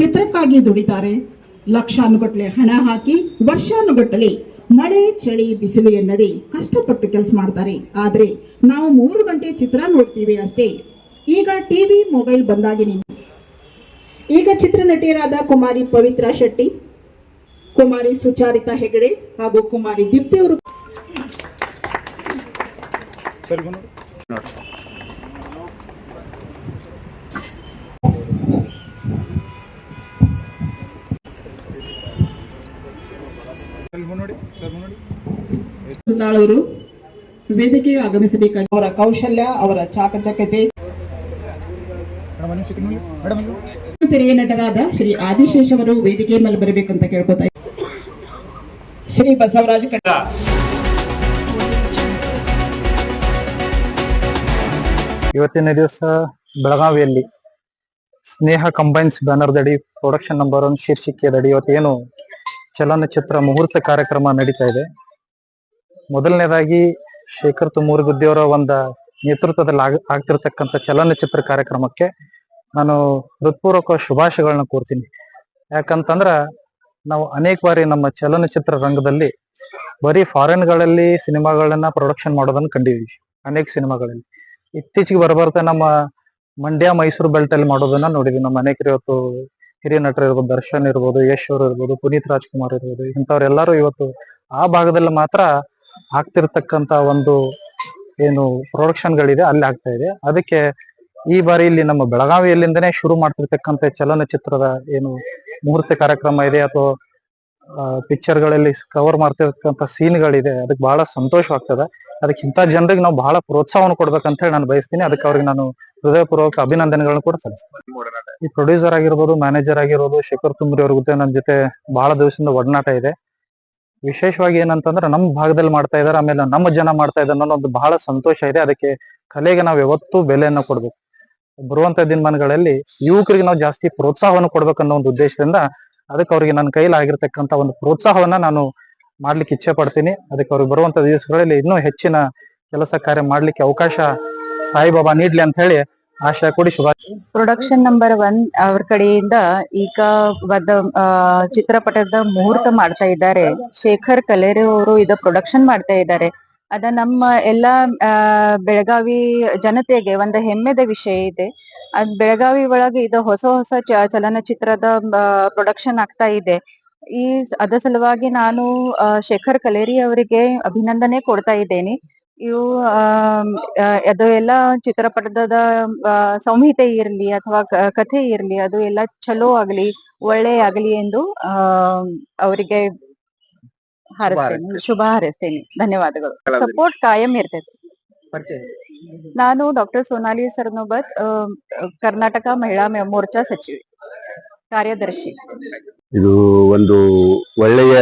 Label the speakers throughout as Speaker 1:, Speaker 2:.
Speaker 1: ಚಿತ್ರಕ್ಕಾಗಿ ದುಡಿತಾರೆ. ಲಕ್ಷಾನುಗಟ್ಟಲೆ ಹಣ ಹಾಕಿ ವರ್ಷಾನುಗಟ್ಟಲೆ ಮಳೆ ಚಳಿ ಬಿಸಿಲು ಎನ್ನದೆ ಕಷ್ಟಪಟ್ಟು ಕೆಲಸ ಮಾಡ್ತಾರೆ. ಆದ್ರೆ ನಾವು ಮೂರು ಗಂಟೆ ಚಿತ್ರ ನೋಡ್ತೀವಿ ಅಷ್ಟೇ. ಈಗ ಟಿವಿ ಮೊಬೈಲ್ ಬಂದಾಗಿನಿಂದ ಈಗ ಚಿತ್ರನಟಿಯರಾದ ಕುಮಾರಿ ಪವಿತ್ರ ಶೆಟ್ಟಿ ಕುಮಾರಿ ಸುಚಾರಿತಾ ಹೆಗಡೆ ಹಾಗೂ ಕುಮಾರಿ ದೀಪ್ತಿ ಅವರು. ಸುಂದಾಳವರು ವೇದಿಕೆಗೆ ಆಗಮಿಸಬೇಕಾಗಿ ಅವರ ಕೌಶಲ್ಯ ಅವರ ಚಾಕಚಕ್ಯತೆ. ತೆರೆಯ ನಟರಾದ ಶ್ರೀ ಆದಿಶೇಷ್ ಅವರು ವೇದಿಕೆ ಮೇಲೆ ಬರಬೇಕಂತ ಕೇಳ್ಕೊತಾ. ಶ್ರೀ ಬಸವರಾಜ ಕಟ್ಟ
Speaker 2: ಇವತ್ತಿನ ದಿವಸ ಬೆಳಗಾವಿಯಲ್ಲಿ ಸ್ನೇಹ ಕಂಬೈನ್ಸ್ ಬ್ಯಾನರ್ದಡಿ ಪ್ರೊಡಕ್ಷನ್ ನಂಬರ್ ಒನ್ ಶೀರ್ಷಿಕೆದಡಿ ಇವತ್ತೇನು ಚಲನಚಿತ್ರ ಮುಹೂರ್ತ ಕಾರ್ಯಕ್ರಮ ನಡೀತಾ ಇದೆ. ಮೊದಲನೇದಾಗಿ ಶೇಖರ್ ತುಮೂರಿ ಗುದ್ದಿಯವರ ಒಂದು ನೇತೃತ್ವದಲ್ಲಿ ಆಗ, ಆಗ್ತಿರ್ತಕ್ಕಂಥ ಚಲನಚಿತ್ರ ಕಾರ್ಯಕ್ರಮಕ್ಕೆ ನಾನು ಹೃತ್ಪೂರ್ವಕ ಶುಭಾಶಯಗಳನ್ನ ಕೋರ್ತೀನಿ. ಯಾಕಂತಂದ್ರ ನಾವು ಅನೇಕ ಬಾರಿ ನಮ್ಮ ಚಲನಚಿತ್ರ ರಂಗದಲ್ಲಿ ಬರೀ ಫಾರಿನ್ಗಳಲ್ಲಿ ಸಿನಿಮಾಗಳನ್ನ ಪ್ರೊಡಕ್ಷನ್ ಮಾಡೋದನ್ನ ಕಂಡಿದೀವಿ. ಅನೇಕ ಸಿನಿಮಾಗಳಲ್ಲಿ. ಇತ್ತೀಚೆಗೆ ಬರಬರ್ತಾ ನಮ್ಮ ಮಂಡ್ಯ ಮೈಸೂರು ಬೆಲ್ಟ್ ಅಲ್ಲಿ ಮಾಡೋದನ್ನ ನೋಡಿದ್ವಿ. ನಮ್ಮ ಅನೇಕರು ಇವತ್ತು ಹಿರಿಯ ನಟರು ಇರ್ಬೋದು, ದರ್ಶನ್ ಇರ್ಬೋದು, ಯಶ್ ಇರ್ಬೋದು, ಪುನೀತ್ ರಾಜ್ಕುಮಾರ್ ಇರ್ಬೋದು ಇಂಥವ್ರೆಲ್ಲರೂ ಇವತ್ತು ಆ ಭಾಗದಲ್ಲಿ ಮಾತ್ರ ಆಗ್ತಿರ್ತಕ್ಕಂತ ಒಂದು ಏನು ಪ್ರೊಡಕ್ಷನ್ ಗಳಿದೆ ಅಲ್ಲಿ ಆಗ್ತಾ ಇದೆ. ಅದಕ್ಕೆ ಈ ಬಾರಿ ಇಲ್ಲಿ ನಮ್ಮ ಬೆಳಗಾವಿಯಲ್ಲಿಂದನೇ ಶುರು ಮಾಡ್ತಿರ್ತಕ್ಕಂಥ ಚಲನಚಿತ್ರದ ಏನು ಮುಹೂರ್ತ ಕಾರ್ಯಕ್ರಮ ಇದೆ, ಅಥವಾ ಪಿಕ್ಚರ್ಗಳಲ್ಲಿ ಕವರ್ ಮಾಡ್ತಿರ್ತಕ್ಕಂಥ ಸೀನ್ಗಳಿದೆ, ಅದಕ್ಕೆ ಬಹಳ ಸಂತೋಷವಾಗ್ತದೆ. ಅದಕ್ಕೆ ಇಂಥ ಜನರಿಗೆ ನಾವು ಬಹಳ ಪ್ರೋತ್ಸಾಹವನ್ನು ಕೊಡ್ಬೇಕಂತ ಹೇಳಿ ನಾನು ಬಯಸ್ತೀನಿ. ಅದಕ್ಕೆ ಅವ್ರಿಗೆ ನಾನು ಹೃದಯಪೂರ್ವಕ ಅಭಿನಂದನೆಗಳನ್ನು ಕೂಡ ಸಲ್ಲಿಸ್ತೀನಿ ಈ ಪ್ರೊಡ್ಯೂಸರ್ ಆಗಿರ್ಬೋದು ಮ್ಯಾನೇಜರ್ ಆಗಿರ್ಬೋದು, ಶೇಖರ್ ತುಮ್ರಿ ಅವ್ರ ಜೊತೆ ನನ್ನ ಜೊತೆ ಬಹಳ ದಿವಸದಿಂದ ಒಡನಾಟ ಇದೆ. ವಿಶೇಷವಾಗಿ ಏನಂತಂದ್ರೆ ನಮ್ಮ ಭಾಗದಲ್ಲಿ ಮಾಡ್ತಾ ಇದಾರೆ, ಆಮೇಲೆ ನಮ್ಮ ಜನ ಮಾಡ್ತಾ ಇದ್ದಾರೆ ಅನ್ನೋ ಒಂದು ಬಹಳ ಸಂತೋಷ ಇದೆ. ಅದಕ್ಕೆ ಕಲೆಗೆ ನಾವು ಯಾವತ್ತೂ ಬೆಲೆಯನ್ನು ಕೊಡ್ಬೇಕು. ಬರುವಂತ ದಿನಮಾನಗಳಲ್ಲಿ ಯುವಕರಿಗೆ ನಾವು ಜಾಸ್ತಿ ಪ್ರೋತ್ಸಾಹವನ್ನು ಕೊಡ್ಬೇಕನ್ನೋ ಒಂದು ಉದ್ದೇಶದಿಂದ ಅದಕ್ಕೆ ಅವ್ರಿಗೆ ನನ್ನ ಕೈಲಿ ಆಗಿರ್ತಕ್ಕಂಥ ಒಂದು ಪ್ರೋತ್ಸಾಹವನ್ನ ನಾನು ಮಾಡ್ಲಿಕ್ಕೆ ಇಚ್ಛೆ ಪಡ್ತೀನಿ. ಅದಕ್ಕೆ ಅವ್ರಿಗೆ ಬರುವಂತ ದಿವಸಗಳಲ್ಲಿ ಇನ್ನೂ ಹೆಚ್ಚಿನ ಕೆಲಸ ಕಾರ್ಯ ಮಾಡ್ಲಿಕ್ಕೆ ಅವಕಾಶ ಸಾಯಿಬಾಬಾ ನೀಡ್ಲಿ ಅಂತ ಹೇಳಿ ಆಶಯ ಕೊಡಿ ಶುಭ.
Speaker 3: ಪ್ರೊಡಕ್ಷನ್ ನಂಬರ್ ಒನ್ ಅವ್ರ ಕಡೆಯಿಂದ ಈಗ ಒಂದು ಚಿತ್ರಪಟದ ಮುಹೂರ್ತ ಮಾಡ್ತಾ ಇದ್ದಾರೆ. ಶೇಖರ್ ಕಲೇರಿ ಅವರು ಇದು ಪ್ರೊಡಕ್ಷನ್ ಮಾಡ್ತಾ ಇದ್ದಾರೆ. ಅದ ನಮ್ಮ ಎಲ್ಲಾ ಬೆಳಗಾವಿ ಜನತೆಗೆ ಒಂದು ಹೆಮ್ಮೆದ ವಿಷಯ ಇದೆ. ಅದ್ ಬೆಳಗಾವಿ ಒಳಗೆ ಇದು ಹೊಸ ಹೊಸ ಚಲನಚಿತ್ರದ ಪ್ರೊಡಕ್ಷನ್ ಆಗ್ತಾ ಇದೆ. ಈ, ಅದ ಸಲುವಾಗಿ ನಾನು ಶೇಖರ್ ಕಲೇರಿ ಅವರಿಗೆ ಅಭಿನಂದನೆ ಕೊಡ್ತಾ ಇದ್ದೇನೆ. ಇವು ಅದು ಎಲ್ಲಾ ಚಿತ್ರಪಟದ ಸಂಹಿತೆ ಇರ್ಲಿ ಅಥವಾ ಕಥೆ ಇರ್ಲಿ ಅದು ಎಲ್ಲಾ ಚಲೋ ಆಗ್ಲಿ ಒಳ್ಳೆ ಆಗ್ಲಿ ಎಂದು ಅವರಿಗೆ ಹಾರೈಸ್ತೇನೆ ಶುಭ ಹಾರೈಸ್ತೇನೆ. ಧನ್ಯವಾದಗಳು. ಸಪೋರ್ಟ್ ಕಾಯಂ ಇರ್ತೈತಿ. ನಾನು ಡಾಕ್ಟರ್ ಸೋನಾಲಿ ಸರ್ನೋಬತ್ ಕರ್ನಾಟಕ ಮಹಿಳಾ ಮೋರ್ಚಾ ಸಚಿವೆ ಕಾರ್ಯದರ್ಶಿ.
Speaker 4: ಇದು ಒಂದು ಒಳ್ಳೆಯ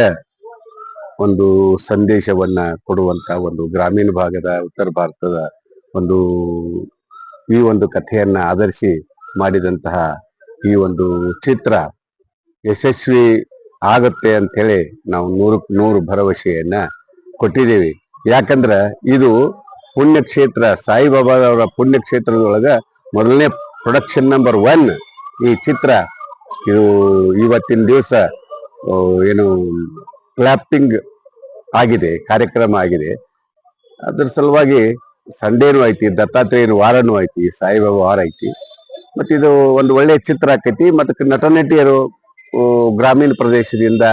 Speaker 4: ಒಂದು ಸಂದೇಶವನ್ನ ಕೊಡುವಂತ ಒಂದು ಗ್ರಾಮೀಣ ಭಾಗದ ಉತ್ತರ ಭಾರತದ ಒಂದು ಈ ಒಂದು ಕಥೆಯನ್ನ ಆಧರಿಸಿ ಮಾಡಿದಂತಹ ಈ ಒಂದು ಚಿತ್ರ ಯಶಸ್ವಿ ಆಗತ್ತೆ ಅಂತ ಹೇಳಿ ನಾವು ನೂರಕ್ಕೆ ನೂರು ಭರವಸೆಯನ್ನ ಕೊಟ್ಟಿದ್ದೀವಿ. ಯಾಕಂದ್ರ ಇದು ಪುಣ್ಯಕ್ಷೇತ್ರ, ಸಾಯಿಬಾಬಾ ಅವರ ಪುಣ್ಯಕ್ಷೇತ್ರದೊಳಗ ಮೊದಲನೇ ಪ್ರೊಡಕ್ಷನ್ ನಂಬರ್ ಒನ್ ಈ ಚಿತ್ರ. ಇದು ಇವತ್ತಿನ ದಿವಸ ಏನು ಕ್ಲಾಪಿಂಗ್ ಆಗಿದೆ, ಕಾರ್ಯಕ್ರಮ ಆಗಿದೆ. ಅದ್ರ ಸಲುವಾಗಿ ಸಂಡೇನು ಐತಿ ದತ್ತಾತ್ರೇಯನ ವಾರನೂ ಐತಿ ಸಾಯಿಬಾಬಾ ವಾರ ಐತಿ ಮತ್ತೆ ಇದು ಒಂದು ಒಳ್ಳೆ ಚಿತ್ರ ಆಕೈತಿ, ಮತ್ತೆ ನಟ ನಟಿಯರು ಗ್ರಾಮೀಣ ಪ್ರದೇಶದಿಂದ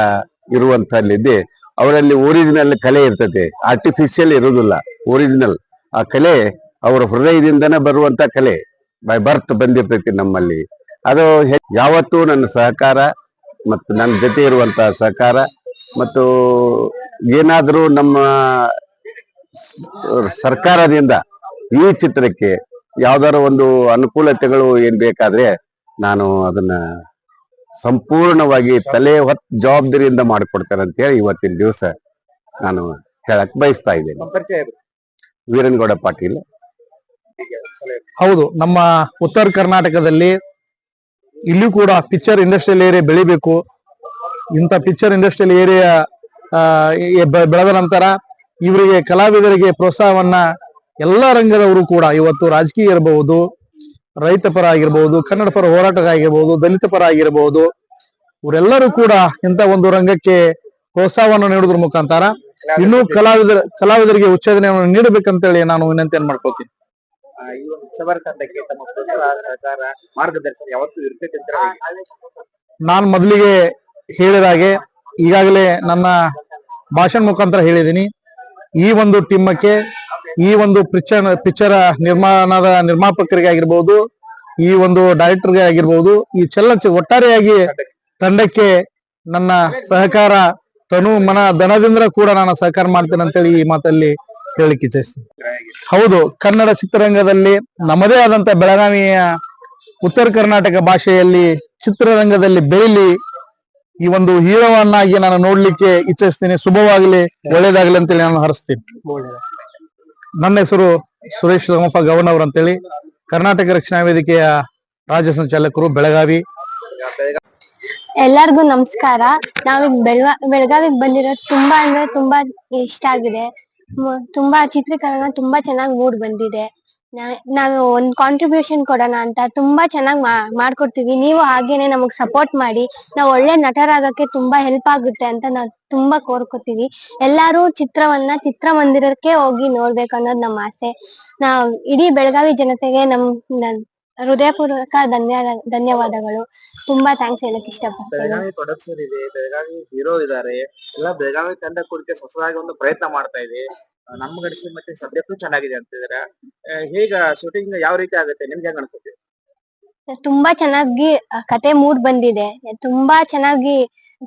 Speaker 4: ಇರುವಂಥಲ್ಲಿದ್ದೆ ಅವರಲ್ಲಿ ಒರಿಜಿನಲ್ ಕಲೆ ಇರ್ತದೆ. ಆರ್ಟಿಫಿಷಿಯಲ್ ಇರೋದಿಲ್ಲ ಒರಿಜಿನಲ್ ಆ ಕಲೆ ಅವರ ಹೃದಯದಿಂದನೇ ಬರುವಂತ ಕಲೆ, ಬೈ, ಬರ್ತ್ ಬಂದಿರ್ತೈತಿ ನಮ್ಮಲ್ಲಿ. ಅದು ಯಾವತ್ತೂ ನನ್ನ ಸಹಕಾರ, ಮತ್ತು ನನ್ನ ಜೊತೆ ಇರುವಂತ ಸಹಕಾರ ಮತ್ತು ಏನಾದರೂ ನಮ್ಮ ಸರ್ಕಾರದಿಂದ ಈ ಚಿತ್ರಕ್ಕೆ ಯಾವ್ದಾರ ಒಂದು ಅನುಕೂಲತೆಗಳು ಏನ್ ಬೇಕಾದ್ರೆ ನಾನು ಅದನ್ನ ಸಂಪೂರ್ಣವಾಗಿ ತಲೆ ಹೊತ್ ಜವಾಬ್ದಾರಿಯಿಂದ ಮಾಡಿಕೊಡ್ತೇನೆ ಅಂತ ಹೇಳಿ ಇವತ್ತಿನ ದಿವಸ ನಾನು ಹೇಳಕ್ ಬಯಸ್ತಾ ಇದ್ದೇನೆ. ವೀರನ್ಗೌಡ ಪಾಟೀಲ್.
Speaker 5: ಹೌದು, ನಮ್ಮ ಉತ್ತರ ಕರ್ನಾಟಕದಲ್ಲಿ ಇಲ್ಲೂ ಕೂಡ ಪಿಕ್ಚರ್ ಇಂಡಸ್ಟ್ರಿಯಲ್ ಏರಿಯಾ ಬೆಳಿಬೇಕು. ಇಂಥ ಪಿಕ್ಚರ್ ಇಂಡಸ್ಟ್ರಿಯಲ್ ಏರಿಯಾ ಬೆಳೆದ ನಂತರ ಇವರಿಗೆ ಕಲಾವಿದರಿಗೆ ಪ್ರೋತ್ಸಾಹವನ್ನ ಎಲ್ಲ ರಂಗದವರು ಕೂಡ ಇವತ್ತು ರಾಜಕೀಯ ಇರಬಹುದು ರೈತ ಪರ ಆಗಿರ್ಬಹುದು ಕನ್ನಡ ಪರ ಹೋರಾಟಗಾರ ಆಗಿರ್ಬಹುದು ದಲಿತ ಪರ ಆಗಿರಬಹುದು ಇವರೆಲ್ಲರೂ ಕೂಡ ಇಂಥ ಒಂದು ರಂಗಕ್ಕೆ ಪ್ರೋತ್ಸಾಹವನ್ನು ನೀಡುವುದ್ರ ಮುಖಾಂತರ ಇನ್ನೂ ಕಲಾವಿದರ ಕಲಾವಿದರಿಗೆ ಉಚ್ಚೇದನೆಯನ್ನು ನೀಡಬೇಕಂತೇಳಿ ನಾನು ವಿನಂತಿಯನ್ನು
Speaker 6: ಅಂತ
Speaker 5: ನಾನು ಮೊದಲಿಗೆ ಹೇಳಿದ ಹಾಗೆ ಈಗಾಗಲೇ ನನ್ನ ಭಾಷಣ ಮುಖಾಂತರ ಹೇಳಿದ್ದೀನಿ. ಈ ಒಂದು ಟಿಮ್ಮಕ್ಕೆ ಈ ಒಂದು ಪಿಕ್ಚರ್ ಪಿಕ್ಚರ್ ನಿರ್ಮಾಣದ ನಿರ್ಮಾಪಕರಿಗೆ ಆಗಿರ್ಬೋದು, ಈ ಒಂದು ಡೈರೆಕ್ಟರ್ಗೆ ಆಗಿರ್ಬೋದು, ಈ ಚಲನಚಿತ್ರ ಒಟ್ಟಾರೆಯಾಗಿ ತಂಡಕ್ಕೆ ನನ್ನ ಸಹಕಾರ, ತನು ಮನ ದನದಿಂದ ಕೂಡ ನಾನು ಸಹಕಾರ ಮಾಡ್ತೇನೆ ಅಂತೇಳಿ ಈ ಮಾತಲ್ಲಿ ಹೇಳಿಕೆ ಇಚ್ಛಿಸ್ತೀನಿ. ಹೌದು, ಕನ್ನಡ ಚಿತ್ರರಂಗದಲ್ಲಿ ನಮ್ಮದೇ ಆದಂತ ಬೆಳಗಾವಿಯ ಉತ್ತರ ಕರ್ನಾಟಕ ಭಾಷೆಯಲ್ಲಿ ಚಿತ್ರರಂಗದಲ್ಲಿ ಬೆಳಿಲಿ ಈ ಒಂದು ಹೀರೋವನ್ನಾಗಿ ನಾನು ನೋಡ್ಲಿಕ್ಕೆ ಇಚ್ಛಿಸ್ತೀನಿ. ಶುಭವಾಗಲಿ ಒಳ್ಳೇದಾಗಲಿ ಅಂತೇಳಿ ನಾನು ಹರಿಸ್ತೀನಿ. ನನ್ನ ಹೆಸರು ಸುರೇಶ್ ರಾಮಪ್ಪ ಅಂತ ಅಂತೇಳಿ ಕರ್ನಾಟಕ ರಕ್ಷಣಾ ವೇದಿಕೆಯ ರಾಜ್ಯ ಸಂಚಾಲಕರು ಬೆಳಗಾವಿ.
Speaker 7: ಎಲ್ಲರಿಗೂ ನಮಸ್ಕಾರ. ನಾವೀಗ ಬೆಳವ ಬೆಳಗಾವಿಗೆ ಬಂದಿರೋದು ತುಂಬಾ ಅಂದ್ರೆ ತುಂಬಾ ಇಷ್ಟ ಆಗಿದೆ. ತುಂಬಾ ಚಿತ್ರೀಕರಣ ತುಂಬಾ ಚೆನ್ನಾಗಿ ಮೂಡ್ ಬಂದಿದೆ. ನಾವು ಒಂದ್ ಕಾಂಟ್ರಿಬ್ಯೂಷನ್ ಕೊಡೋಣ ಅಂತ ತುಂಬಾ ಚೆನ್ನಾಗಿ ಮಾಡ್ಕೊಡ್ತೀವಿ. ನೀವು ಹಾಗೇನೆ ನಮಗ್ ಸಪೋರ್ಟ್ ಮಾಡಿ, ನಾವು ಒಳ್ಳೆ ನಟರಾಗಕ್ಕೆ ತುಂಬಾ ಹೆಲ್ಪ್ ಆಗುತ್ತೆ ಅಂತ ನಾವು ತುಂಬಾ ಕೋರ್ಕೋತೀವಿ. ಎಲ್ಲಾರು ಚಿತ್ರವನ್ನ, ಚಿತ್ರಮಂದಿರಕ್ಕೆ ಹೋಗಿ ನೋಡ್ಬೇಕು ಅನ್ನೋದು ನಮ್ಮ ಆಸೆ. ನಾವ್ ಇಡೀ ಬೆಳಗಾವಿ ಜನತೆಗೆ ನಮ್, ನನ್ ಹೃದಯಪೂರ್ವಕ ಧನ್ಯ, ಧನ್ಯವಾದಗಳು. ತುಂಬಾ ಥ್ಯಾಂಕ್ಸ್ ಹೇಳಕ್ ಇಷ್ಟಪಡ್ತೀನಿ.
Speaker 6: ಹೀರೋ ಇದಾರೆ. ಎಲ್ಲ ಬೆಳಗಾವಿ ತಂಡ ಹೊಸದಾಗಿ ಒಂದು ಪ್ರಯತ್ನ ಮಾಡ್ತಾ ಇದೆ. ನಮ್ಮ ಗಡಿಸಿ ಮತ್ತೆ ಸಬ್ಜೆಕ್ಟ್ ಚೆನ್ನಾಗಿದೆ ಅಂತಿದ್ದಾರೆ ಹೇಗ ಶೂಟಿಂಗ್ ಯಾವ ರೀತಿ ಆಗುತ್ತೆ? ನಿಮ್ಗೆ ಹೆಂಗ್ ಅನ್ಸುತ್ತೆ?
Speaker 7: ತುಂಬಾ ಚೆನ್ನಾಗಿ ಕತೆ ಮೂಡ್ ಬಂದಿದೆ. ತುಂಬಾ ಚೆನ್ನಾಗಿ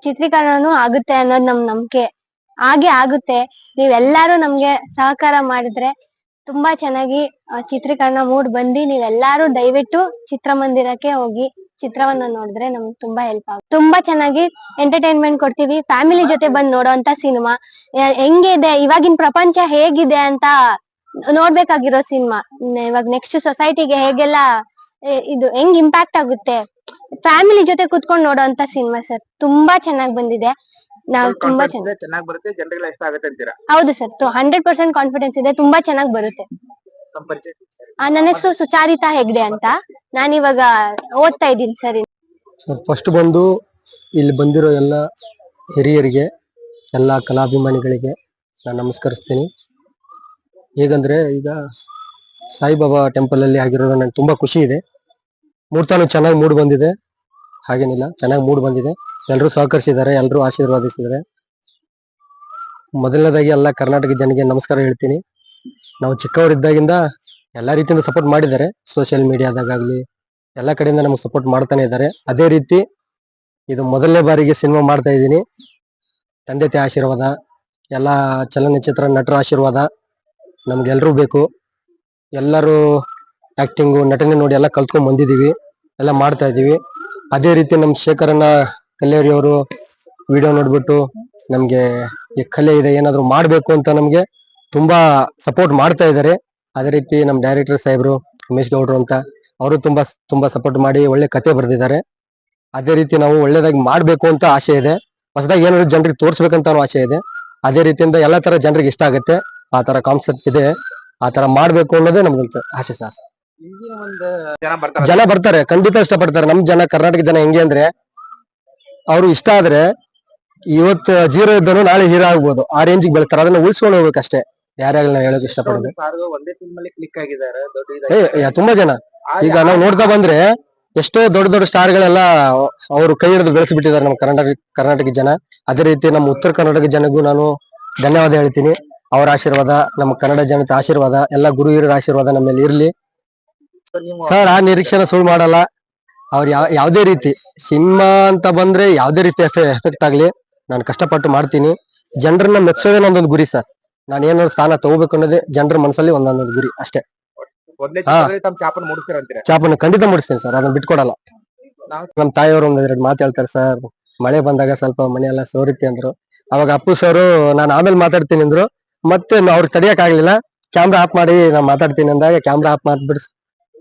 Speaker 7: ಚಿತ್ರೀಕರಣನು ಆಗುತ್ತೆ ಅನ್ನೋದು ನಮ್ ನಂಬಿಕೆ. ಹಾಗೆ ಆಗುತ್ತೆ. ನೀವೆಲ್ಲಾರು ನಮ್ಗೆ ಸಹಕಾರ ಮಾಡಿದ್ರೆ ತುಂಬಾ ಚೆನ್ನಾಗಿ ಚಿತ್ರೀಕರಣ ಮೂಡ್ ಬಂದಿ ನೀವೆಲ್ಲಾರು ದಯವಿಟ್ಟು ಚಿತ್ರಮಂದಿರಕ್ಕೆ ಹೋಗಿ ಚಿತ್ರವನ್ನ ನೋಡಿದ್ರೆ ನಮ್ಗೆ ತುಂಬಾ ಹೆಲ್ಪ್ ಆಗುತ್ತೆ. ತುಂಬಾ ಚೆನ್ನಾಗಿ ಎಂಟರ್ಟೈನ್ಮೆಂಟ್ ಕೊಡ್ತೀವಿ. ಫ್ಯಾಮಿಲಿ ಜೊತೆ ಬಂದ್ ನೋಡೋಂತ ಸಿನಿಮಾ ಹೆಂಗಿದೆ? ಇವಾಗಿನ ಪ್ರಪಂಚ ಹೇಗಿದೆ ಅಂತ ನೋಡ್ಬೇಕಾಗಿರೋ ಸಿನಿಮಾ ಇವಾಗ ನೆಕ್ಸ್ಟ್ ಸೊಸೈಟಿಗೆ ಹೇಗೆಲ್ಲ ಇದು ಹೆಂಗ್ ಇಂಪ್ಯಾಕ್ಟ್ ಆಗುತ್ತೆ? ಫ್ಯಾಮಿಲಿ ಜೊತೆ ಕುತ್ಕೊಂಡು ನೋಡೋಂತ ಸಿನಿಮಾ ಸರ್. ತುಂಬಾ ಚೆನ್ನಾಗಿ ಬಂದಿದೆ. ನಾವು ತುಂಬಾ ಚೆನ್ನಾಗಿ
Speaker 6: ಬರುತ್ತೆ. ಜನರಿಗೆ ಇಷ್ಟ ಆಗುತ್ತೆ ಅಂತೀರಾ?
Speaker 7: ಹೌದು ಸರ್. ಹಂಡ್ರೆಡ್ ಪರ್ಸೆಂಟ್ ಕಾನ್ಫಿಡೆನ್ಸ್ ಇದೆ. ತುಂಬಾ ಚೆನ್ನಾಗಿ ಬರುತ್ತೆ. ನನ್ನ ಹೆಸರು ಸುಚಾರಿತಾ ಹೆಗ್ಡೆ ಅಂತ. ನಾನು ಇವಾಗ ಓದ್ತಾ ಇದ್ದೀನಿ ಸರ್
Speaker 8: ಫಸ್ಟ್ ಬಂದು ಇಲ್ಲಿ ಬಂದಿರೋ ಎಲ್ಲ ಹಿರಿಯರಿಗೆ, ಎಲ್ಲ ಕಲಾಭಿಮಾನಿಗಳಿಗೆ ನಾನು ನಮಸ್ಕರಿಸ್ತೀನಿ. ಹೇಗಂದ್ರೆ ಈಗ ಸಾಯಿಬಾಬಾ ಟೆಂಪಲ್ ಅಲ್ಲಿ ಆಗಿರೋದು ನನಗೆ ತುಂಬಾ ಖುಷಿ ಇದೆ. ಮೂರ್ತಾನು ಚೆನ್ನಾಗಿ ಮೂಡ್ ಬಂದಿದೆ. ಹಾಗೇನಿಲ್ಲ, ಚೆನ್ನಾಗಿ ಮೂಡ್ ಬಂದಿದೆ. ಎಲ್ಲರೂ ಸಹಕರಿಸಿದ್ದಾರೆ ಎಲ್ಲರೂ ಆಶೀರ್ವಾದಿಸಿದ್ದಾರೆ. ಮೊದಲನೇದಾಗಿ ಎಲ್ಲ ಕರ್ನಾಟಕ ಜನಗೆ ನಮಸ್ಕಾರ ಹೇಳ್ತೀನಿ. ನಾವು ಚಿಕ್ಕವರಿದ್ದಾಗಿಂದ ಎಲ್ಲಾ ರೀತಿಯಿಂದ ಸಪೋರ್ಟ್ ಮಾಡಿದ್ದಾರೆ. ಸೋಷಿಯಲ್ ಮೀಡಿಯಾದಾಗಲಿ ಎಲ್ಲ ಕಡೆಯಿಂದ ನಮಗೆ ಸಪೋರ್ಟ್ ಮಾಡ್ತಾನೆ ಇದ್ದಾರೆ. ಅದೇ ರೀತಿ ಇದು ಮೊದಲನೇ ಬಾರಿಗೆ ಸಿನಿಮಾ ಮಾಡ್ತಾ ಇದ್ದೀನಿ. ತಂದೆ ತಾಯಿ ಆಶೀರ್ವಾದ, ಎಲ್ಲ ಚಲನಚಿತ್ರ ನಟರ ಆಶೀರ್ವಾದ ನಮ್ಗೆಲ್ರೂ ಬೇಕು. ಎಲ್ಲರೂ ಆಕ್ಟಿಂಗು ನಟನೆ ನೋಡಿ ಎಲ್ಲ ಕಲ್ತ್ಕೊಂಡ್ ಬಂದಿದ್ದೀವಿ. ಎಲ್ಲ ಮಾಡ್ತಾ ಇದ್ದೀವಿ. ಅದೇ ರೀತಿ ನಮ್ಮ ಶೇಖರಣ್ಣ ಕಲ್ಲೇರಿ ವಿಡಿಯೋ ನೋಡ್ಬಿಟ್ಟು ನಮಗೆ ಈ ಕಲೆ ಇದೆ, ಏನಾದರೂ ಮಾಡಬೇಕು ಅಂತ ನಮಗೆ ತುಂಬಾ ಸಪೋರ್ಟ್ ಮಾಡ್ತಾ ಇದ್ದಾರೆ. ಅದೇ ರೀತಿ ನಮ್ಮ ಡೈರೆಕ್ಟರ್ ಸಾಹೇಬರು ಉಮೇಶ್ ಗೌಡ್ರು ಅಂತ ಅವರು ತುಂಬಾ ತುಂಬಾ ಸಪೋರ್ಟ್ ಮಾಡಿ ಒಳ್ಳೆ ಕತೆ ಬರೆದಿದ್ದಾರೆ. ಅದೇ ರೀತಿ ನಾವು ಒಳ್ಳೇದಾಗಿ ಮಾಡಬೇಕು ಅಂತ ಆಸೆ ಇದೆ. ಹೊಸದಾಗಿ ಏನಾದ್ರು ಜನರಿಗೆ ತೋರಿಸ್ಬೇಕಂತ ಆಸೆ ಇದೆ. ಅದೇ ರೀತಿಯಿಂದ ಎಲ್ಲಾ ತರ ಜನರಿಗೆ ಇಷ್ಟ ಆಗುತ್ತೆ. ಆ ತರ ಕಾನ್ಸೆಪ್ಟ್ ಇದೆ. ಆ ತರ ಮಾಡ್ಬೇಕು ಅನ್ನೋದೇ ನಮ್ದು ಆಸೆ ಸರ್
Speaker 6: ಜನ ಬರ್ತಾರೆ.
Speaker 8: ಜನ ಬರ್ತಾರೆ. ಖಂಡಿತ ಇಷ್ಟಪಡ್ತಾರೆ. ನಮ್ ಜನ ಕರ್ನಾಟಕ ಜನ ಹೆಂಗೆ ಅಂದ್ರೆ ಅವ್ರು ಇಷ್ಟ ಆದ್ರೆ ಇವತ್ತು ಜೀರೋ ಇದ್ದನು ನಾಳೆ ಹೀರೋ ಆಗ್ಬೋದು. ಆ ರೇಂಜಿಗೆ ಬೆಳೆಸ್ತಾರೆ. ಅದನ್ನ ಉಳಿಸ್ಕೊಂಡು ಹೋಗ್ಬೇಕಷ್ಟೇ. ಯಾರ್ಯಾಗಲಿ ನಾವು ಹೇಳಕ್ ಇಷ್ಟಪಡೋದು?
Speaker 6: ಸಾರು ಒಂದೇ ಫಿಲ್ಮ್ ಅಲ್ಲಿ ಕ್ಲಿಕ್ ಆಗಿದ್ದಾರೆ ದೊಡ್ಡ
Speaker 8: ಏ
Speaker 6: ಇದಾಗಿ
Speaker 8: ಯಾ, ತುಂಬಾ ಜನ. ಈಗ ನಾವು ನೋಡ್ತಾ ಬಂದ್ರೆ ಎಷ್ಟೋ ದೊಡ್ಡ ದೊಡ್ಡ ಸ್ಟಾರ್ ಗಳೆಲ್ಲ ಅವರು ಕೈ ಹಿಡಿದು ಬೆಳೆಸಿಬಿಟ್ಟಿದ್ದಾರೆ ನಮ್ಮ ಕರ್ನಾಟಕ ಕರ್ನಾಟಕ ಜನ. ಅದೇ ರೀತಿ ನಮ್ಮ ಉತ್ತರ ಕರ್ನಾಟಕ ಜನಗೂ ನಾನು ಧನ್ಯವಾದ ಹೇಳ್ತೀನಿ. ಅವರ ಆಶೀರ್ವಾದ ನಮ್ಮ ಕನ್ನಡ ಜನತೆ ಆಶೀರ್ವಾದ ಎಲ್ಲ ಗುರು ಹಿರಿಯರ ಆಶೀರ್ವಾದ ನಮ್ಮ ಮೇಲೆ ಇರ್ಲಿ.
Speaker 6: ಸರ್ ನೀವು
Speaker 8: ಸರ್ ಆ ನಿರೀಕ್ಷೆನ ಸುಳ್ಳು ಮಾಡಲ್ಲ. ಅವ್ರು ಯಾವ ಯಾವ್ದೇ ರೀತಿ ಸಿನಿಮಾ ಅಂತ ಬಂದ್ರೆ ಯಾವ್ದೇ ರೀತಿ ಎಫೆಕ್ಟ್ ಆಗ್ಲಿ. ನಾನು ಕಷ್ಟಪಟ್ಟು ಮಾಡ್ತೀನಿ. ಜನರನ್ನ ಮೆಚ್ಚೋದೇ ನಂದೊಂದು ಗುರಿ ಸರ್. ನಾನು ಏನಾದ್ರು ಸ್ಥಾನ ತಗೋಬೇಕು ಅನ್ನೋದೇ ಜನರ ಮನಸ್ಸಲ್ಲಿ ಒಂದೊಂದು ಗುರಿ ಅಷ್ಟೇ.
Speaker 6: ಮೊದಲೇ
Speaker 8: ಹಾ.
Speaker 6: ಚಿತ್ರದಲ್ಲಿ ತಮ್ಮ ಚಾಪನ್
Speaker 8: ಖಂಡಿತ ಮುಡಿಸ್ತೀನಿ ಸರ್ ಅದನ್ನ ಬಿಟ್ಕೊಡಲ್ಲ.
Speaker 6: ನಮ್ಮ
Speaker 8: ನಮ್ ತಾಯಿಯವರು ಒಂದ್ ಎರಡು ಮಾತು ಹೇಳ್ತಾರೆ ಸರ್ ಮಳೆ ಬಂದಾಗ ಸ್ವಲ್ಪ ಮನೆಯೆಲ್ಲ ಸೋರಿತಿ ಅಂದ್ರು. ಅವಾಗ ಅಪ್ಪು ಸರ್ ನಾನು ಆಮೇಲೆ ಮಾತಾಡ್ತೀನಿ ಅಂದ್ರು. ಮತ್ತೆ ನಾ ಅವ್ರಿಗೆ ತಡಿಯಕ್ ಆಗ್ಲಿಲ್ಲ. ಕ್ಯಾಮ್ರಾ ಆಫ್ ಮಾಡಿ ನಾನು ಮಾತಾಡ್ತೀನಿ ಅಂದಾಗ ಕ್ಯಾಮ್ರಾ ಆಫ್ ಮಾಡ್ಬಿಡ್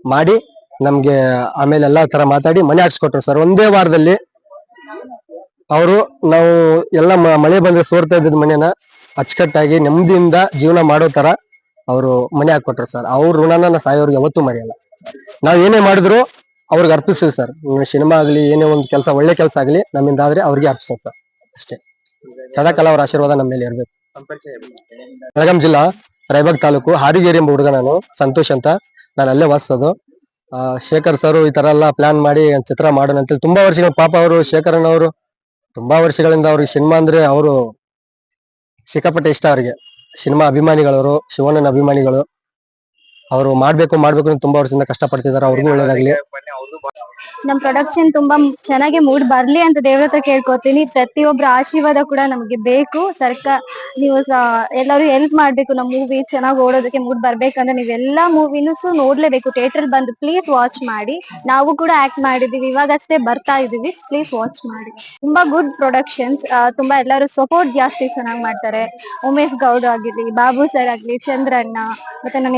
Speaker 8: ಮಾಡಿ ನಮ್ಗೆ ಆಮೇಲೆ ಎಲ್ಲಾ ತರ ಮಾತಾಡಿ ಮನೆ ಹಾಕ್ಸ್ಕೊಟ್ರು ಸರ್. ಒಂದೇ ವಾರದಲ್ಲಿ ಅವರು ನಾವು ಎಲ್ಲ ಮ- ಮಳೆ ಬಂದ್ರೆ ಸೋರ್ತಾ ಇದ್ದಿದ್ ಮನೆನ ಅಚ್ಚುಕಟ್ಟಾಗಿ ನೆಮ್ಮದಿಯಿಂದ ಜೀವನ ಮಾಡೋ ತರ ಅವರು ಮನೆ ಹಾಕೊಟ್ರು ಸರ್. ಅವ್ರ ಋಣನ ನಾ ಸಾಯೋರ್ಗೆ ಯಾವತ್ತೂ ಮರೆಯಲ್ಲ. ನಾವ್ ಏನೇ ಮಾಡಿದ್ರು ಅವ್ರಿಗೆ ಅರ್ಪಿಸ್ತೀವಿ ಸರ್. ಸಿನಿಮಾ ಆಗ್ಲಿ, ಏನೇ ಒಂದು ಕೆಲಸ, ಒಳ್ಳೆ ಕೆಲಸ ಆಗ್ಲಿ ನಮ್ಮಿಂದ ಆದ್ರೆ ಅವ್ರಿಗೆ ಅರ್ಪಿಸ್ತೀವಿ ಸರ್. ಅಷ್ಟೇ. ಸದಾಕಾಲ ಅವ್ರ ಆಶೀರ್ವಾದ ನಮ್ಮ ಮೇಲೆ ಇರ್ಬೇಕು. ಬೆಳಗಾಂ ಜಿಲ್ಲಾ, ರಾಯಬಾಗ್ ತಾಲೂಕು ಹಾರಿಗೇರಿ ಎಂಬ ಹುಡುಗ ನಾನು, ಸಂತೋಷ್ ಅಂತ. ನಾನು ಅಲ್ಲೇ ವಾಸಿಸೋದು. ಶೇಖರ್ ಸರ್ ಈ ತರ ಎಲ್ಲ ಪ್ಲಾನ್ ಮಾಡಿ ಚಿತ್ರ ಮಾಡೋಣ ಅಂತೇಳಿ ತುಂಬಾ ವರ್ಷಗಳ ಪಾಪ ಅವರು ಶೇಖರನ್ ಅವರು ತುಂಬಾ ವರ್ಷಗಳಿಂದ ಅವ್ರಿಗೆ ಸಿನಿಮಾ ಅಂದ್ರೆ ಅವರು ಸಿಕ್ಕಾಪಟ್ಟೆ ಇಷ್ಟ ಅವರಿಗೆ. ಸಿನಿಮಾ ಅಭಿಮಾನಿಗಳವರು ಶಿವಣ್ಣನ ಅಭಿಮಾನಿಗಳು. ಅವರು ಮಾಡ್ಬೇಕು ಮಾಡ್ಬೇಕು ಅಂತ ತುಂಬಾ ವರ್ಷದಿಂದ ಕಷ್ಟಪಡ್ತಿದ್ದಾರೆ. ಅವ್ರಿಗೂ ಒಳ್ಳೇದಾಗ್ಲಿ.
Speaker 9: ನಮ್ ಪ್ರೊಡಕ್ಷನ್ ತುಂಬಾ ಚೆನ್ನಾಗಿ ಮೂಡ್ ಬರ್ಲಿ ಅಂತ ದೇವ್ರ ಹತ್ರ ಕೇಳ್ಕೊತೀನಿ. ಪ್ರತಿಯೊಬ್ಬರ ಆಶೀರ್ವಾದ ಕೂಡ ನಮ್ಗೆ ಬೇಕು. ಸರ್ಕಾರ ನೀವು ಎಲ್ಲಾರು ಹೆಲ್ಪ್ ಮಾಡ್ಬೇಕು ನಮ್ ಮೂವಿ ಚೆನ್ನಾಗಿ ಓಡೋದಕ್ಕೆ ಮೂಡ್ ಬರ್ಬೇಕಂದ್ರೆ ಎಲ್ಲಾ ಮೂವಿನೂ ನೋಡ್ಲೇಬೇಕು. ಥಿಯೇಟರ್ ಬಂದು ಪ್ಲೀಸ್ ವಾಚ್ ಮಾಡಿ. ನಾವು ಕೂಡ ಆಕ್ಟ್ ಮಾಡಿದೀವಿ. ಇವಾಗಷ್ಟೇ ಬರ್ತಾ ಇದೀವಿ. ಪ್ಲೀಸ್ ವಾಚ್ ಮಾಡಿ. ತುಂಬಾ ಗುಡ್ ಪ್ರೊಡಕ್ಷನ್ಸ್ ತುಂಬಾ ಎಲ್ಲರೂ ಸಪೋರ್ಟ್ ಜಾಸ್ತಿ ಚೆನ್ನಾಗಿ ಮಾಡ್ತಾರೆ. ಉಮೇಶ್ ಗೌಡ್ ಆಗಿರ್ಲಿ ಬಾಬು ಸರ್ ಆಗ್ಲಿ ಚಂದ್ರಣ್ಣ ಮತ್ತೆ ನನ್ನ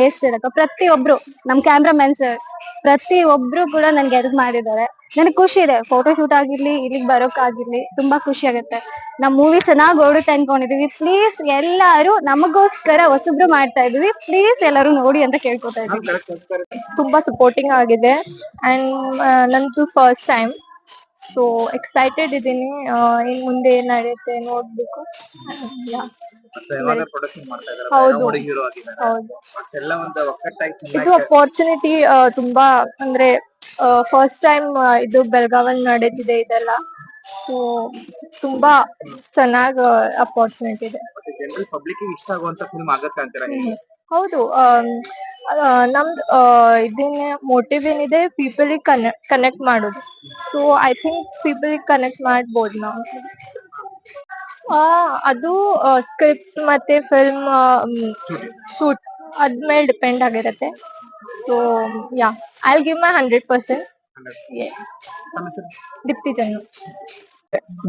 Speaker 9: ಹೇರ್ ಪ್ರತಿಯೊಬ್ರು, ನಮ್ ಕ್ಯಾಮ್ರಾಮನ್ ಸರ್ ಪ್ರತಿ ಒಬ್ರು ಕೂಡ ನನ್ಗೆ ಹೆಲ್ಪ್ ಮಾಡಿದ್ದಾರೆ. ನನಗೆ ಖುಷಿ ಇದೆ ಫೋಟೋ ಶೂಟ್ ಆಗಿರ್ಲಿ, ಇಲ್ಲಿಗೆ ಬರೋಕ್ಕಾಗಿರ್ಲಿ ತುಂಬಾ ಖುಷಿ ಆಗುತ್ತೆ. ನಮ್ ಮೂವಿ ಚೆನ್ನಾಗಿ ಓಡುತ್ತೆ ಅನ್ಕೊಂಡಿದೀವಿ. ಪ್ಲೀಸ್ ಎಲ್ಲಾರು ನಮಗೋಸ್ಕರ ಹೊಸಬ್ರು ಮಾಡ್ತಾ ಇದೀವಿ. ಪ್ಲೀಸ್ ಎಲ್ಲರೂ ನೋಡಿ ಅಂತ ಕೇಳ್ಕೊತಾ ಇದೀವಿ. ತುಂಬಾ ಸಪೋರ್ಟಿಂಗ್ ಆಗಿದೆ. ಅಂಡ್ ನಂದು ಫಸ್ಟ್ ಟೈಮ್ ಸೊ ಎಕ್ಸೈಟೆಡ್ ಇದ್ದೀನಿ ಇನ್ ಮುಂದೆ ಏನ್ ನಡೆಯುತ್ತೆ ನೋಡ್ಬೇಕು. ಹೌದು. ಹೌದು. ಇದು ಅಪೋರ್ಚುನಿಟಿ ತುಂಬಾ ಅಂದ್ರೆ ಫಸ್ಟ್ ಟೈಮ್ ಇದು ಬೆಳಗಾವಲ್ಲಿ ನಡೀತಿದೆ ಇದೆಲ್ಲ. ಸೊ ತುಂಬಾ ಚೆನ್ನಾಗ್ ಅಪೋರ್ಚುನಿಟಿ ಇದೆ.
Speaker 6: ಮತ್ತೆ ಜನರಲ್ ಪಬ್ಲಿಕ್ ಇಷ್ಟ ಆಗುವಂತ ಫಿಲ್ಮ್ ಆಗತ್ತೆ ಅಂತೀರಾ?
Speaker 9: ಹೌದು ನಮ್ದು ಇದನ್ನ ಮೋಟಿವ್ ಏನಿದೆ ಪೀಪಲ್ ಕನೆಕ್ಟ್ ಕನೆಕ್ಟ್ ಮಾಡೋದು. So I think people connect ಮಾಡ್ಬೋದು ನಾವು. ಅದು ಸ್ಕ್ರಿಪ್ಟ್ ಮತ್ತೆ ಫಿಲ್ಮ್ ಶೂಟ್ ಅದ್ಮೇಲೆ ಡಿಪೆಂಡ್ ಆಗಿರುತ್ತೆ. So yeah I give my hundred percent? Deepti Jan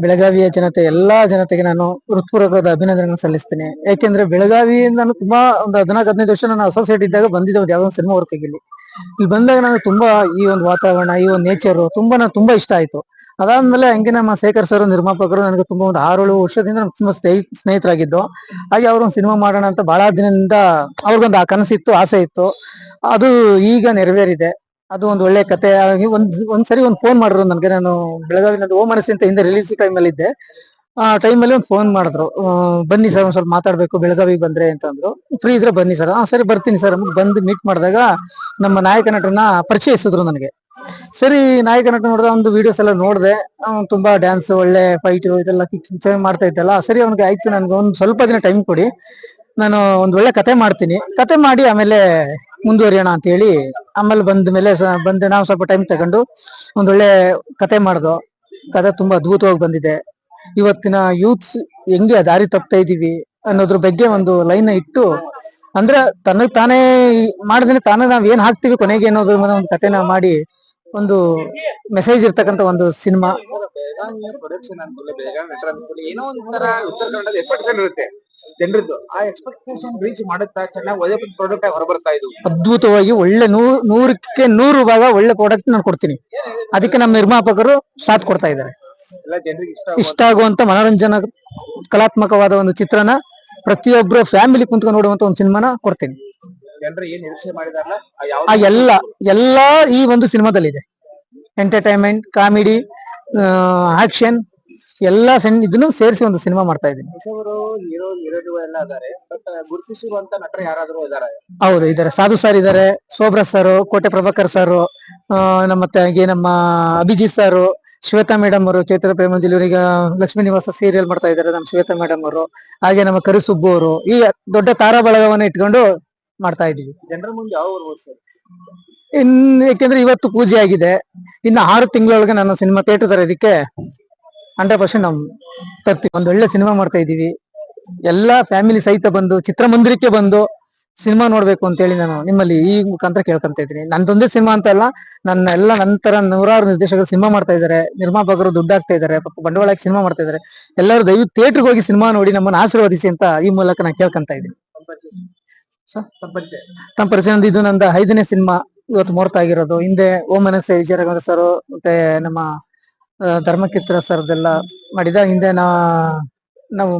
Speaker 10: ಬೆಳಗಾವಿಯ ಜನತೆ ಎಲ್ಲಾ ಜನತೆಗೆ ನಾನು ಹೃತ್ಪೂರ್ವಕವಾದ ಅಭಿನಂದನೆಗಳನ್ನು ಸಲ್ಲಿಸ್ತೇನೆ. ಯಾಕೆಂದ್ರೆ ಬೆಳಗಾವಿಯಿಂದ ನಾನು ತುಂಬಾ ಒಂದು ಹದಿನಾಲ್ಕು ಹದಿನೈದು ವರ್ಷ ನಾನು ಅಸೋಸಿಯೇಟ್ ಇದ್ದಾಗ ಬಂದಿದ್ದೆ ಒಂದು ಯಾವ್ದೋ ಸಿನಿಮಾ ವರ್ಕ್ ಇಲ್ಲಿ. ಇಲ್ಲಿ ಬಂದಾಗ ನಾನು ತುಂಬಾ ಈ ಒಂದು ವಾತಾವರಣ ಈ ಒಂದು ನೇಚರ್ ತುಂಬಾ ನಾನು ತುಂಬಾ ಇಷ್ಟ ಆಯ್ತು. ಅದಾದ್ಮೇಲೆ ಹಂಗೆ ನಮ್ಮ ಶೇಖರ್ ಸರ್ ನಿರ್ಮಾಪಕರು ನನಗೆ ತುಂಬಾ ಒಂದು ಆರೇಳು ವರ್ಷದಿಂದ ನಮ್ಗೆ ತುಂಬಾ ಸ್ನೇಹಿ, ಸ್ನೇಹಿತರಾಗಿದ್ದು. ಹಾಗೆ ಅವ್ರು ಒಂದು ಸಿನಿಮಾ ಮಾಡೋಣ ಅಂತ ಬಹಳ ದಿನದಿಂದ ಅವ್ರಿಗೊಂದು ಆ ಕನಸಿತ್ತು, ಆಸೆ ಇತ್ತು. ಅದು ಈಗ ನೆರವೇರಿದೆ. ಅದು ಒಂದು ಒಳ್ಳೆ ಕತೆ. ಆಗಿ ಒಂದ್ ಒಂದ್ಸರಿ ಒಂದು ಫೋನ್ ಮಾಡಿದ್ರು ನನಗೆ. ನಾನು ಬೆಳಗಾವಿನಲ್ಲಿ ಓ ಮನಸ್ಸಿಂತ ಹಿಂದೆ ರಿಲೀಸ್ ಟೈಮ್ ಅಲ್ಲಿ ಇದ್ದೆ ಆ ಟೈಮಲ್ಲಿ ಒಂದು ಫೋನ್ ಮಾಡಿದ್ರು. ಬನ್ನಿ ಸರ್ ಒಂದ್ ಮಾತಾಡ್ಬೇಕು, ಬೆಳಗಾವಿಗೆ ಬಂದ್ರೆ ಅಂತಂದ್ರು ಫ್ರೀ ಇದ್ರೆ ಬನ್ನಿ ಸರ್. ಹಾ ಸರಿ ಬರ್ತೀನಿ ಸರ್. ಬಂದು ಮೀಟ್ ಮಾಡಿದಾಗ ನಮ್ಮ ನಾಯಕ ನಟರನ್ನ ಪರಿಚಯಿಸಿದ್ರು ನನಗೆ. ಸರಿ, ನಾಯಕ ನಟ ನೋಡಿದ ಒಂದು ವಿಡಿಯೋಸ್ ಎಲ್ಲ ನೋಡಿದೆ. ತುಂಬಾ ಡ್ಯಾನ್ಸ್ ಒಳ್ಳೆ ಫೈಟ್ ಇದೆಲ್ಲ ಚೆನ್ನಾಗಿ ಮಾಡ್ತಾ ಇದ್ದಲ್ಲ. ಸರಿ, ಅವ್ನಿಗೆ ಆಯ್ತು. ನನ್ಗೆ ಒಂದು ಸ್ವಲ್ಪ ದಿನ ಟೈಮ್ ಕೊಡಿ. ನಾನು ಒಂದ್ ಒಳ್ಳೆ ಕತೆ ಮಾಡ್ತೀನಿ. ಕತೆ ಮಾಡಿ ಆಮೇಲೆ ಮುಂದುವರಿಯೋಣ ಅಂತ ಹೇಳಿ ಆಮೇಲೆ ಬಂದ ಮೇಲೆ ಬಂದೆ. ನಾವು ಸ್ವಲ್ಪ ಟೈಮ್ ತಗೊಂಡು ಒಂದ್ ಒಳ್ಳೆ ಕತೆ ಮಾಡ್ದು. ಕತೆ ತುಂಬಾ ಅದ್ಭುತವಾಗಿ ಬಂದಿದೆ. ಇವತ್ತಿನ ಯೂತ್ಸ್ ಹೆಂಗೆ ದಾರಿ ತಪ್ತಾ ಇದೀವಿ ಅನ್ನೋದ್ರ ಬಗ್ಗೆ ಒಂದು ಲೈನ್ ಇಟ್ಟು, ಅಂದ್ರೆ ತನಗ್ ತಾನೇ ಮಾಡಿದ್ರೆ ತಾನೇ ನಾವ್ ಏನ್ ಹಾಕ್ತಿವಿ ಕೊನೆಗೆ ಅನ್ನೋದ್ರ ಒಂದು ಕತೆನ ಮಾಡಿ ಒಂದು ಮೆಸೇಜ್ ಇರ್ತಕ್ಕಂತ ಒಂದು ಸಿನಿಮಾ
Speaker 6: ಪ್ರಾಡಕ್ಟ್ ಹೊರಬರ್ತಾ ಇದು
Speaker 10: ಅದ್ಭುತವಾಗಿ ಒಳ್ಳೆ ನೂರ್ ನೂರಕ್ಕೆ ನೂರು ಭಾಗ ಒಳ್ಳೆ ಪ್ರಾಡಕ್ಟ್ ನಾನು ಕೊಡ್ತೀನಿ. ಅದಕ್ಕೆ ನಮ್ಮ ನಿರ್ಮಾಪಕರು ಸಾಥ್ ಕೊಡ್ತಾ ಇದ್ದಾರೆ.
Speaker 6: ಇಷ್ಟ
Speaker 10: ಆಗುವಂತ ಮನೋರಂಜನಾ ಕಲಾತ್ಮಕವಾದ ಒಂದು ಚಿತ್ರನ ಪ್ರತಿಯೊಬ್ರು ಫ್ಯಾಮಿಲಿ ಕುಂತ್ಕೊಂಡು ನೋಡುವಂತ ಒಂದು ಸಿನಿಮಾನ ಕೊಡ್ತೀನಿ.
Speaker 6: ಜನರು ಏನ್ ನಿರೀಕ್ಷೆ ಮಾಡಿದಾರಲ್ಲ ಆ
Speaker 10: ಎಲ್ಲ ಎಲ್ಲಾ ಈ ಒಂದು ಸಿನಿಮಾದಲ್ಲಿದೆ. ಎಂಟರ್ಟೈನ್ಮೆಂಟ್ ಕಾಮಿಡಿ ಆಕ್ಷನ್ ಎಲ್ಲಾ ಸಣ್ಣ ಇದನ್ನು ಸೇರಿಸಿ ಒಂದು ಸಿನಿಮಾ ಮಾಡ್ತಾ ಇದ್ದೀನಿ.
Speaker 6: ಹೊಸವರು ಹೀರೋ ಎಲ್ಲ ಇದಾರೆ ಬಟ್ ಗುರುತಿಸಿರುವಂತ ನಟರು ಯಾರಾದ್ರೂ ಇದಾರೆ
Speaker 10: ಹೌದು ಇದಾರೆ ಸಾಧು ಸರ್ ಇದಾರೆ ಸೋಬ್ರಸ್ ಸರ್ ಕೋಟೆ ಪ್ರಭಾಕರ್ ಸರ್ ನಮ್ಮ ಮತ್ತೆ ನಮ್ಮ ಅಭಿಜಿತ್ ಸರ್ ಶ್ವೇತಾ ಮೇಡಮ್ ಅವರು ಚೈತ್ರ ಪ್ರೇಮಂಜಲಿ ಅವರಿಗೆ ಲಕ್ಷ್ಮೀ ನಿವಾಸ ಸೀರಿಯಲ್ ಮಾಡ್ತಾ ಇದ್ದಾರೆ ನಮ್ಮ ಶ್ವೇತಾ ಮೇಡಮ್ ಅವರು. ಹಾಗೆ ನಮ್ಮ ಕರಿಸುಬ್ಬು ಅವರು ಈ ದೊಡ್ಡ ತಾರಾ ಬಳಗವನ್ನ ಇಟ್ಕೊಂಡು ಮಾಡ್ತಾ ಇದೀವಿ
Speaker 6: ಜನರ ಮುಂದೆ ಯಾವ ಸರ್
Speaker 10: ಇನ್ ಯಾಕೆಂದ್ರೆ ಇವತ್ತು ಪೂಜೆ ಆಗಿದೆ. ಇನ್ನು ಆರು ತಿಂಗಳೊಳಗೆ ನಾನು ಸಿನಿಮಾ ಥಿಯೇಟರ್ ತರೋದಕ್ಕೆ ಹಂಡ್ರೆಡ್ ಪರ್ಸೆಂಟ್ ನಾವು ತರ್ತೀವಿ ಒಂದು ಒಳ್ಳೆ ಸಿನಿಮಾ ಮಾಡ್ತಾ ಇದೀವಿ ಎಲ್ಲಾ ಫ್ಯಾಮಿಲಿ ಸಹಿತ ಬಂದು ಚಿತ್ರಮಂದಿರಕ್ಕೆ ಬಂದು ಸಿನಿಮಾ ನೋಡ್ಬೇಕು ಅಂತ ಹೇಳಿ ನಾನು ನಿಮ್ಮಲ್ಲಿ ಈ ಮುಖಾಂತರ ಕೇಳ್ಕೊಂತ ಇದ್ದೀನಿ. ನಂದೊಂದೇ ಸಿನಿಮಾ ಅಂತ ಅಲ್ಲ ನನ್ನ ಎಲ್ಲ ನಂತರ ನೂರಾರು ನಿರ್ದೇಶಕರು ಸಿನಿಮಾ ಮಾಡ್ತಾ ಇದ್ದಾರೆ. ನಿರ್ಮಾಪಕರು ದುಡ್ಡು ಹಾಕ್ತಾ ಇದ್ದಾರೆ ಪಾಪ ಬಂಡವಾಳ ಹಾಕಿ ಸಿನಿಮಾ ಮಾಡ್ತಾ ಇದ್ದಾರೆ. ಎಲ್ಲರೂ ದಯವಿಟ್ಟು ಥಿಯೇಟರ್ಗೆ ಹೋಗಿ ಸಿನಿಮಾ ನೋಡಿ ನಮ್ಮನ್ನ ಆಶೀರ್ವದಿಸಿ ಅಂತ ಈ ಮೂಲಕ ನಾನು ಕೇಳ್ಕೊಂತ ಇದ್ದೀನಿ. ತಮ್ಮ ಪರಿಚಯ ಇದು ನಂದ ಐದನೇ ಸಿನಿಮಾ ಇವತ್ತು ಮುಹೂರ್ತ ಆಗಿರೋದು. ಹಿಂದೆ ಓಂ ಮನಸ್ಸೆ ವಿಜಯರಾಘವ ಸರ್ ಮತ್ತೆ ನಮ್ಮ ಧರ್ಮಕಿತ್ರ ಸರ್ದೆಲ್ಲ ಮಾಡಿದ. ಹಿಂದೆ ನಾ, ನಾವು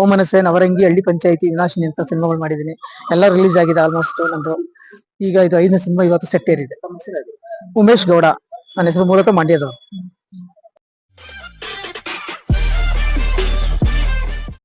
Speaker 10: ಓಂ ಮನಸ್ಸೆ ನವರಂಗಿ ಹಳ್ಳಿ ಪಂಚಾಯತಿ ವಿನಾಶಿನಿ ಅಂತ ಸಿನಿಮಾಗಳು ಮಾಡಿದೀನಿ. ಎಲ್ಲ ರಿಲೀಸ್ ಆಗಿದೆ ಆಲ್ಮೋಸ್ಟ್ ನಂದು. ಈಗ ಇದು ಐದನೇ ಸಿನಿಮಾ ಇವತ್ತು ಸೆಟ್ ಏರಿದೆ. ಉಮೇಶ್ ಗೌಡ, ನನ್ನ ಹೆಸರು ಮೂಲಕ ಮಂಡ್ಯದವರು